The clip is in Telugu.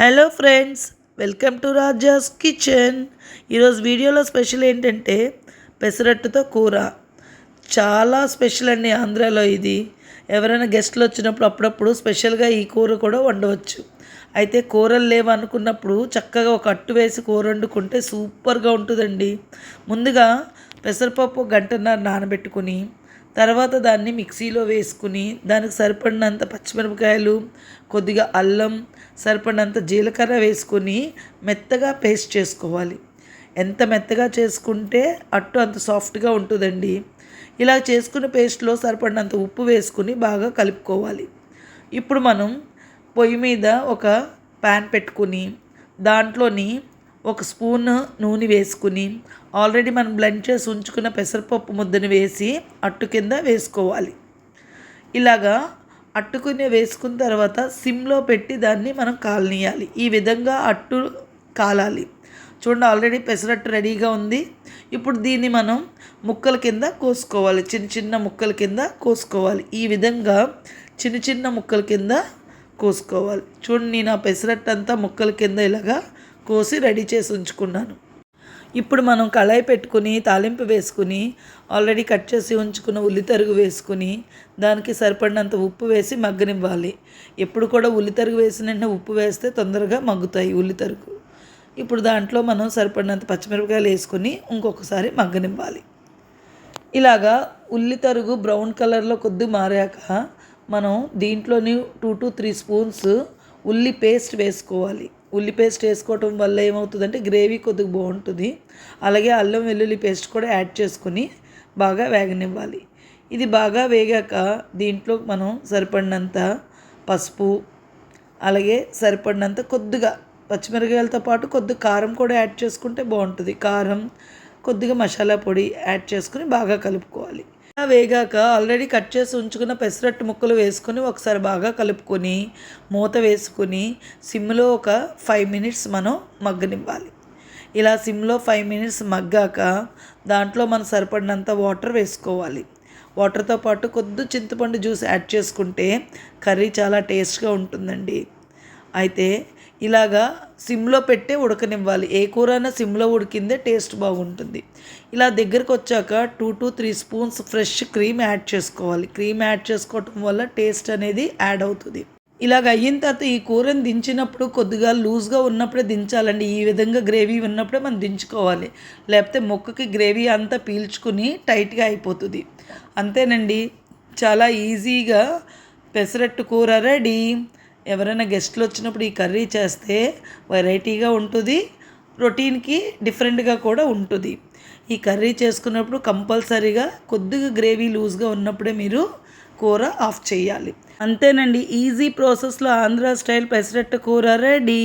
Hello friends welcome to Raja's kitchen ఈరోజు వీడియోలో స్పెషల్ ఏంటంటే పెసరట్టుతో కూర. చాలా స్పెషల్ అండి ఆంధ్రాలో ఇది. ఎవరైనా గెస్ట్లు వచ్చినప్పుడు అప్పుడప్పుడు స్పెషల్గా ఈ కూర కూడా వండవచ్చు. అయితే కూరలు లేవనుకున్నప్పుడు చక్కగా ఒక అట్టు వేసి కూర వండుకుంటే సూపర్గా ఉంటుందండి. ముందుగా పెసరపప్పు గంటన్నర నానబెట్టుకుని తర్వాత దాన్ని మిక్సీలో వేసుకుని దానికి సరిపడినంత పచ్చిమిరపకాయలు కొద్దిగా అల్లం సరిపడినంత జీలకర్ర వేసుకొని మెత్తగా పేస్ట్ చేసుకోవాలి. ఎంత మెత్తగా చేసుకుంటే అట్టు అంత సాఫ్ట్గా ఉంటుందండి. ఇలా చేసుకున్న పేస్ట్లో సరిపడినంత ఉప్పు వేసుకుని బాగా కలుపుకోవాలి. ఇప్పుడు మనం పొయ్యి మీద ఒక ప్యాన్ పెట్టుకుని దాంట్లోని ఒక స్పూన్ నూనె వేసుకుని ఆల్రెడీ మనం బ్లెండ్ చేసి ఉంచుకున్న పెసరపప్పు ముద్దని వేసి అట్టు కింద వేసుకోవాలి. ఇలాగా అట్టుకుని వేసుకున్న తర్వాత సిమ్లో పెట్టి దాన్ని మనం కాలనీయాలి. ఈ విధంగా అట్టు కాలాలి. చూడండి ఆల్రెడీ పెసరట్టు రెడీగా ఉంది. ఇప్పుడు దీన్ని మనం ముక్కల కింద కోసుకోవాలి. చిన్న చిన్న ముక్కల కింద కోసుకోవాలి. ఈ విధంగా చిన్న చిన్న ముక్కల కింద కోసుకోవాలి. చూడండి నేను ఆ పెసరట్టు అంతా ముక్కల కింద ఇలాగా కోసి రెడీ చేసి ఉంచుకున్నాను. ఇప్పుడు మనం కళాయి పెట్టుకుని తాలింపు వేసుకుని ఆల్రెడీ కట్ చేసి ఉంచుకున్న ఉల్లితరుగు వేసుకుని దానికి సరిపడినంత ఉప్పు వేసి మగ్గనివ్వాలి. ఎప్పుడు కూడా ఉల్లి తరుగు వేసిన ఉప్పు వేస్తే తొందరగా మగ్గుతాయి ఉల్లి తరుగు. ఇప్పుడు దాంట్లో మనం సరిపడినంత పచ్చిమిరపకాయలు వేసుకొని ఇంకొకసారి మగ్గనివ్వాలి. ఇలాగా ఉల్లి తరుగు బ్రౌన్ కలర్లో కొద్ది మారాక మనం దీంట్లోని టూ టు త్రీ స్పూన్స్ ఉల్లి పేస్ట్ వేసుకోవాలి. ఉల్లి పేస్ట్ వేసుకోవటం వల్ల ఏమవుతుందంటే గ్రేవీ కొద్దిగా బాగుంటుంది. అలాగే అల్లం వెల్లుల్లి పేస్ట్ కూడా యాడ్ చేసుకుని బాగా వేగనివ్వాలి. ఇది బాగా వేగాక దీంట్లో మనం సరిపడినంత పసుపు అలాగే సరిపడినంత కొద్దిగా పచ్చిమిరకాయలతో పాటు కొద్దిగా కారం కూడా యాడ్ చేసుకుంటే బాగుంటుంది. కారం కొద్దిగా మసాలా పొడి యాడ్ చేసుకుని బాగా కలుపుకోవాలి. వేగాక ఆల్రెడీ కట్ చేసి ఉంచుకున్న పెసరట్టు ముక్కలు వేసుకొని ఒకసారి బాగా కలుపుకొని మూత వేసుకొని సిమ్లో ఒక ఫైవ్ మినిట్స్ మనం మగ్గనివ్వాలి. ఇలా సిమ్లో ఫైవ్ మినిట్స్ మగ్గాక దాంట్లో మనం సరిపడినంత వాటర్ వేసుకోవాలి. వాటర్తో పాటు కొద్ది చింతపండు జ్యూస్ యాడ్ చేసుకుంటే కర్రీ చాలా టేస్ట్గా ఉంటుందండి. అయితే ఇలాగా సిమ్లో పెట్టే ఉడకనివ్వాలి. ఏ కూర అయినా సిమ్లో ఉడికిందే టేస్ట్ బాగుంటుంది. ఇలా దగ్గరకు వచ్చాక two to three spoons fresh cream add చేసుకోవాలి. క్రీమ్ యాడ్ చేసుకోవటం వల్ల టేస్ట్ అనేది యాడ్ అవుతుంది. ఇలాగ అయిన తర్వాత ఈ కూరని దించినప్పుడు కొద్దిగా లూజ్గా ఉన్నప్పుడే దించాలండి. ఈ విధంగా గ్రేవీ ఉన్నప్పుడే మనం దించుకోవాలి. లేకపోతే మొక్కకి గ్రేవీ అంతా పీల్చుకుని టైట్గా అయిపోతుంది. అంతేనండి. చాలా ఈజీగా పెసరట్టు కూర రెడీ. ఎవరైనా గెస్ట్లు వచ్చినప్పుడు ఈ కర్రీ చేస్తే వెరైటీగా ఉంటుంది రొటీన్కి డిఫరెంట్గా కూడా ఉంటుంది. ఈ కర్రీ చేసుకున్నప్పుడు కంపల్సరీగా కొద్దిగా గ్రేవీ లూజ్గా ఉన్నప్పుడే మీరు కూర ఆఫ్ చేయాలి. అంతేనండి ఈజీ ప్రాసెస్లో ఆంధ్ర స్టైల్ పెసరట్టు కూర రెడీ.